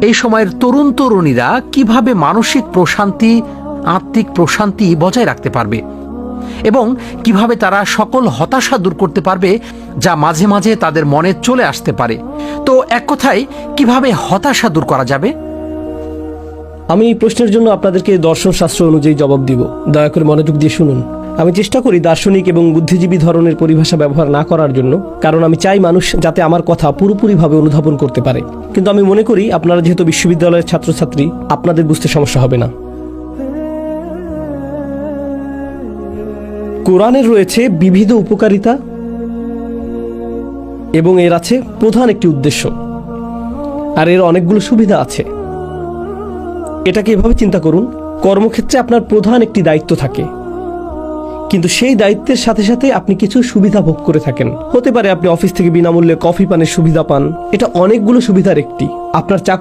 এই সময়ের তরুণ তরুণীরা কীভাবে মানসিক প্রশান্তি, আত্মিক প্রশান্তি বজায় রাখতে পারবে এবং কীভাবে তারা সকল হতাশা দূর করতে পারবে যা মাঝে মাঝে তাদের মনে চলে আসতে পারে। তো এক কথায়, কীভাবে হতাশা দূর করা যাবে? আমি এই প্রশ্নের জন্য আপনাদেরকে দর্শন শাস্ত্র অনুযায়ী জবাব দিব। দয়া করে মনোযোগ দিয়ে শুনুন। আমি চেষ্টা করি দার্শনিক এবং বুদ্ধিজীবী ধরনের পরিভাষা ব্যবহার না করার জন্য, কারণ আমি চাই মানুষ যাতে আমার কথা পুরোপুরিভাবে অনুধাবন করতে পারে। কিন্তু আমি মনে করি আপনারা যেহেতু বিশ্ববিদ্যালয়ের ছাত্রছাত্রী, আপনাদের বুঝতে সমস্যা হবে না। কোরআনের রয়েছে বিবিধ উপকারিতা এবং এর আছে প্রধান একটি উদ্দেশ্য, আর এর অনেকগুলো সুবিধা আছে। এটাকে এভাবে চিন্তা করুন, কর্মক্ষেত্রে আপনার প্রধান একটি দায়িত্ব থাকে। কিন্তু সেই দায়িত্বের সাথে সাথে আপনি কিছু সুবিধা ভোগ করে থাকেন। হতে পারে আপনি অফিস থেকে বিনামূল্যে কফি পানের সুবিধা পান। এটা অনেকগুলো সুবিধার একটি। আপনার চাকরি